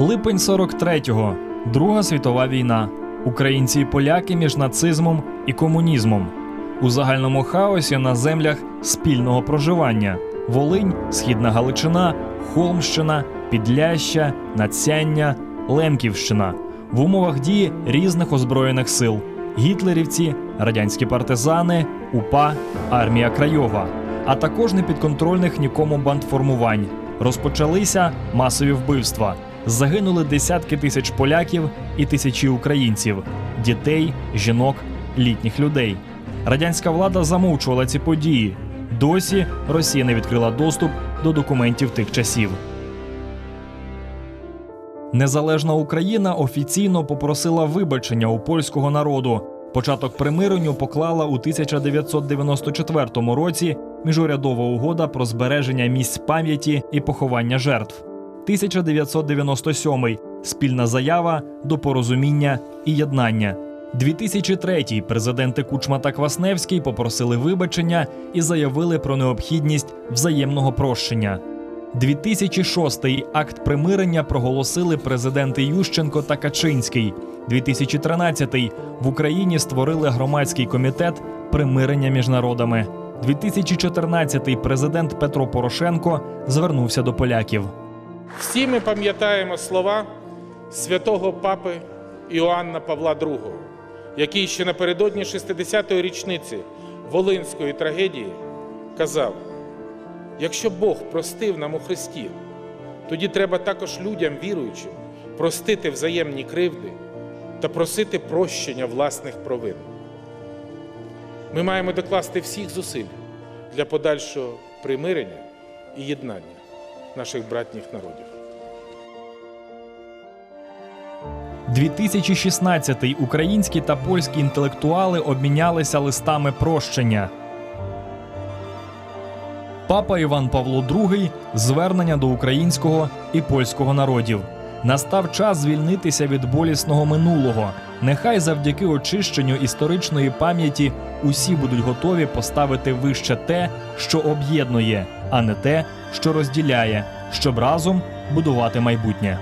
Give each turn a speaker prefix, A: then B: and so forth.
A: Липень 43-го. Друга світова війна. Українці і поляки між нацизмом і комунізмом. У загальному хаосі на землях спільного проживання: Волинь, Східна Галичина, Холмщина, Підляща, Нацяння, Лемківщина в умовах дії різних озброєних сил: гітлерівці, радянські партизани, УПА, армія Крайова, а також непідконтрольних нікому бандформувань. Розпочалися масові вбивства. Загинули десятки тисяч поляків і тисячі українців, дітей, жінок, літніх людей. Радянська влада замовчувала ці події. Досі Росія не відкрила доступ до документів тих часів. Незалежна Україна офіційно попросила вибачення у польського народу. Початок примиренню поклала у 1994 році міжурядова угода про збереження місць пам'яті і поховання жертв. 1997 спільна заява до порозуміння і єднання. 2003 президенти Кучма та Квасневський попросили вибачення і заявили про необхідність взаємного прощення. 2006 акт примирення проголосили президенти Ющенко та Качинський. 2013 в Україні створили громадський комітет примирення між народами. 2014 президент Петро Порошенко звернувся до поляків.
B: Всі ми пам'ятаємо слова святого папи Іоанна Павла II, який ще напередодні 60-ї річниці Волинської трагедії казав: якщо Бог простив нам у Христі, тоді треба також людям віруючим простити взаємні кривди та просити прощення власних провин. Ми маємо докласти всіх зусиль для подальшого примирення і єднання наших братніх народів.
A: 2016 українські та польські інтелектуали обмінялися листами прощення. Папа Іван Павло II звернення до українського і польського народів. Настав час звільнитися від болісного минулого. Нехай завдяки очищенню історичної пам'яті усі будуть готові поставити вище те, що об'єднує, а не те, що розділяє, щоб разом будувати майбутнє.